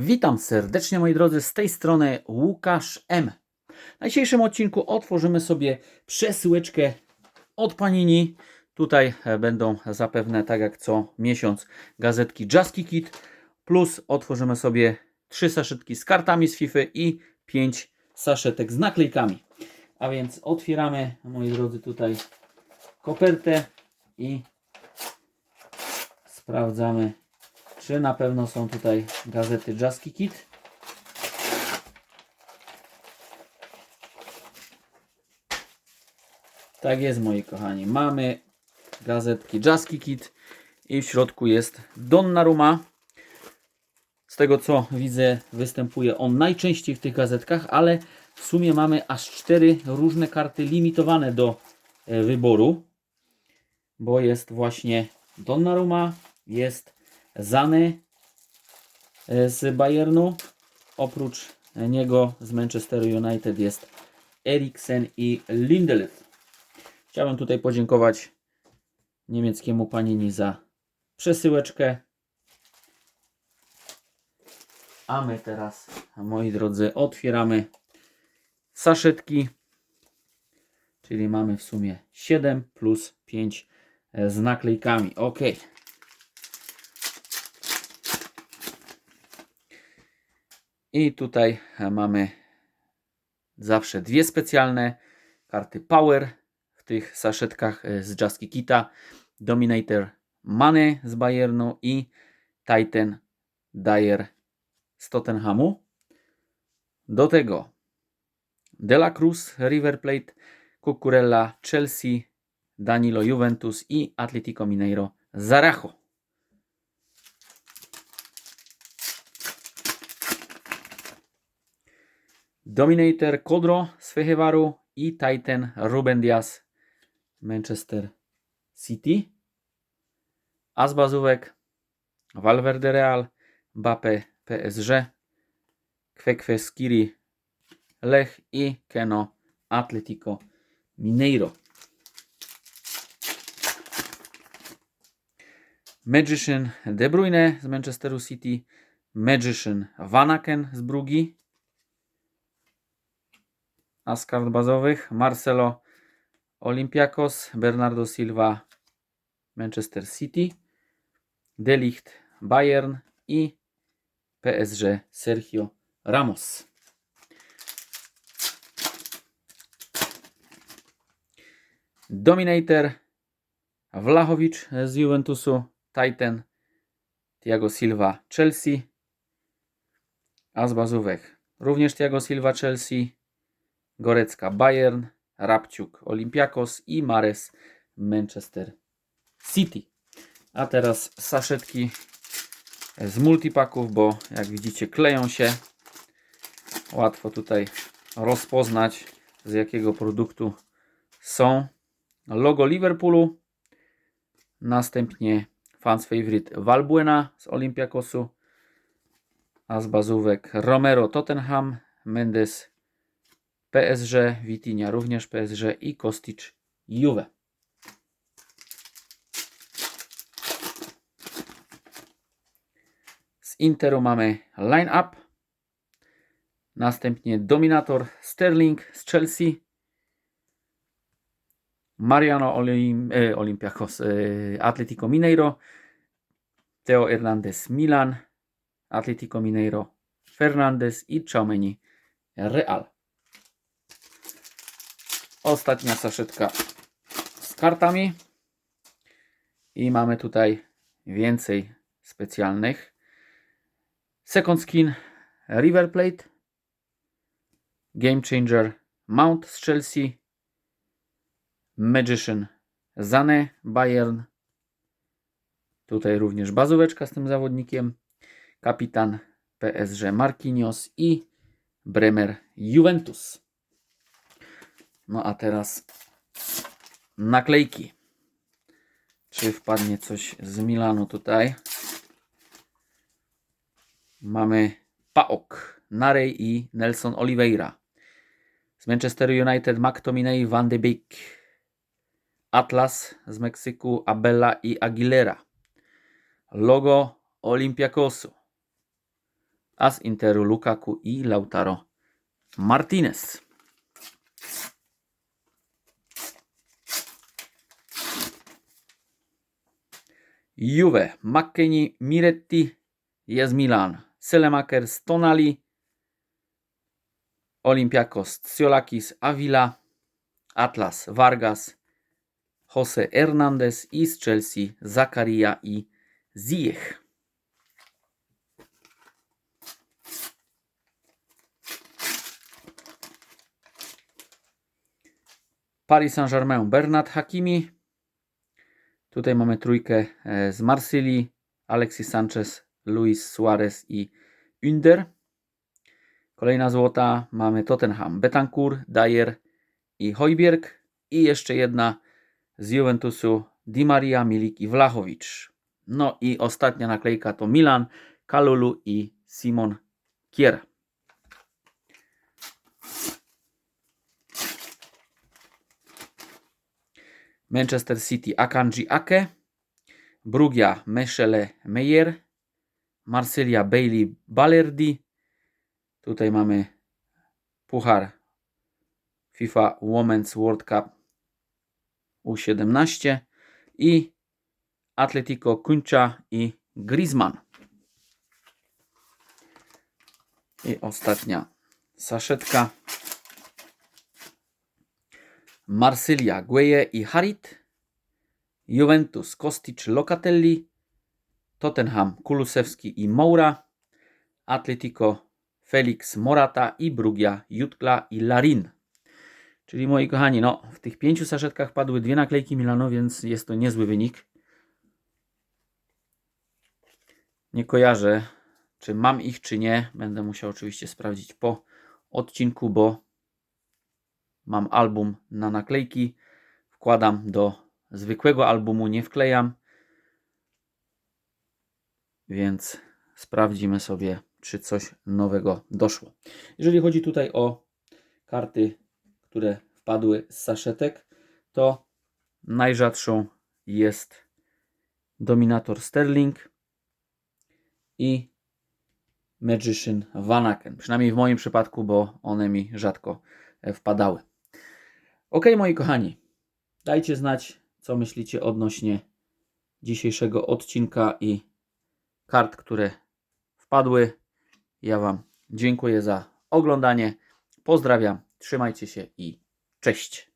Witam serdecznie moi drodzy, z tej strony Łukasz M. W dzisiejszym odcinku otworzymy sobie przesyłeczkę od Panini. Tutaj e, będą zapewne, tak jak co miesiąc, gazetki Jaski Kit. Plus otworzymy sobie trzy saszetki z kartami z FIFA i pięć saszetek z naklejkami. A więc otwieramy, moi drodzy, tutaj kopertę i sprawdzamy, czy na pewno są tutaj gazety Jaski Kit. Tak jest, moi kochani. Mamy gazetki Jaski Kit i w środku jest Donnarumma. Z tego co widzę, występuje on najczęściej w tych gazetkach, ale w sumie mamy aż cztery różne karty limitowane do e, wyboru, bo jest właśnie Donnarumma, jest Zane e, z Bayernu, oprócz niego z Manchesteru United jest Eriksen i Lindelöf. Chciałbym tutaj podziękować niemieckiemu panini za przesyłeczkę. A my teraz, moi drodzy, otwieramy saszetki. Czyli mamy w sumie 7 plus 5 z naklejkami. Ok. I tutaj mamy zawsze dwie specjalne karty Power w tych saszetkach e, z Jaski Kita. Dominator Mane z Bayernu i Titan Dyer z Tottenhamu. Do tego De La Cruz, River Plate, Cucurella, Chelsea, Danilo Juventus i Atletico Mineiro Zaracho. Dominator Kodro z Fehevaru i Titan Ruben Diaz Manchester City. A z bazówek Valverde Real, Bape PSG, Kwekwe Skiri Lech i Keno Atletico Mineiro. Magician De Bruyne z Manchesteru City, Magician Vanaken z Brugi, a z kart bazowych Marcelo Olympiakos, Bernardo Silva Manchester City, Delicht Bayern i PSG Sergio Ramos. Dominator Vlahovic z Juventusu, Titan Thiago Silva Chelsea, a z bazówek również Thiago Silva Chelsea, Gorecka Bayern, Rabciuk Olympiakos i Mares Manchester City. A teraz saszetki z multipaków, bo jak widzicie kleją się. Łatwo tutaj rozpoznać z jakiego produktu są. Logo Liverpoolu, następnie fans favorite Valbuena z Olympiakosu, a z bazówek Romero Tottenham, Mendes PSG, Vitinha również PSG i Kostic Juve. Z Interu mamy line-up. Następnie Dominator Sterling z Chelsea. Mariano Olim, e, e, Atletico Mineiro. Teo Hernandez Milan. Atletico Mineiro Fernandez i Chaumeni Real. Ostatnia saszetka z kartami. I mamy tutaj więcej specjalnych. Second Skin River Plate. Game Changer Mount z Chelsea. Magician Zane Bayern. Tutaj również bazóweczka z tym zawodnikiem. Kapitan PSG Marquinhos i Bremer Juventus. No a teraz naklejki. Czy wpadnie coś z Milanu tutaj? Mamy Paok, Narej i Nelson Oliveira. Z Manchester United McTominay, Van de Beek. Atlas z Meksyku, Abella i Aguilera. Logo Olympiakosu. a z Interu Lukaku i Lautaro Martinez. Juve, McKennie, Miretti, jest Milan, Selemakers, Tonali, Olympiakos, Tsiolakis, Avila, Atlas, Vargas, Jose Hernandez i z Chelsea Zakaria i Ziyech. Paris Saint-Germain, Bernat Hakimi. Tutaj mamy trójkę e, z Marsylii, Alexis Sanchez, Luis Suarez i Ünder. Kolejna złota mamy Tottenham, Betancourt, Dyer i Hojbjerg. I jeszcze jedna z Juventusu Di Maria, Milik i Vlahovic. No i ostatnia naklejka to Milan, Kalulu i Simon Kier. Manchester City Akanji Ake, Brugia Meszele Meyer, Marsylia Bailey Balerdi. Tutaj mamy puchar FIFA Women's World Cup U17 i Atletico Kuncia i Griezmann. I ostatnia saszetka. Marsylia Gueye i Harit. Juventus Kostic Locatelli. Tottenham Kulusewski i Moura. Atletico Felix Morata i Brugia Jutkla i Larin. Czyli moi kochani, no w tych pięciu saszetkach padły dwie naklejki Milano, więc jest to niezły wynik. Nie kojarzę, czy mam ich, czy nie. Będę musiał oczywiście sprawdzić po odcinku, bo mam album na naklejki. Wkładam do zwykłego albumu, nie wklejam. Więc sprawdzimy sobie, czy coś nowego doszło. Jeżeli chodzi tutaj o karty, które wpadły z saszetek, to najrzadszą jest Dominator Sterling i Magician Vanaken. Przynajmniej w moim przypadku, bo one mi rzadko wpadały. Ok, moi kochani, dajcie znać, co myślicie odnośnie dzisiejszego odcinka i kart, które wpadły. Ja Wam dziękuję za oglądanie. Pozdrawiam, trzymajcie się i cześć.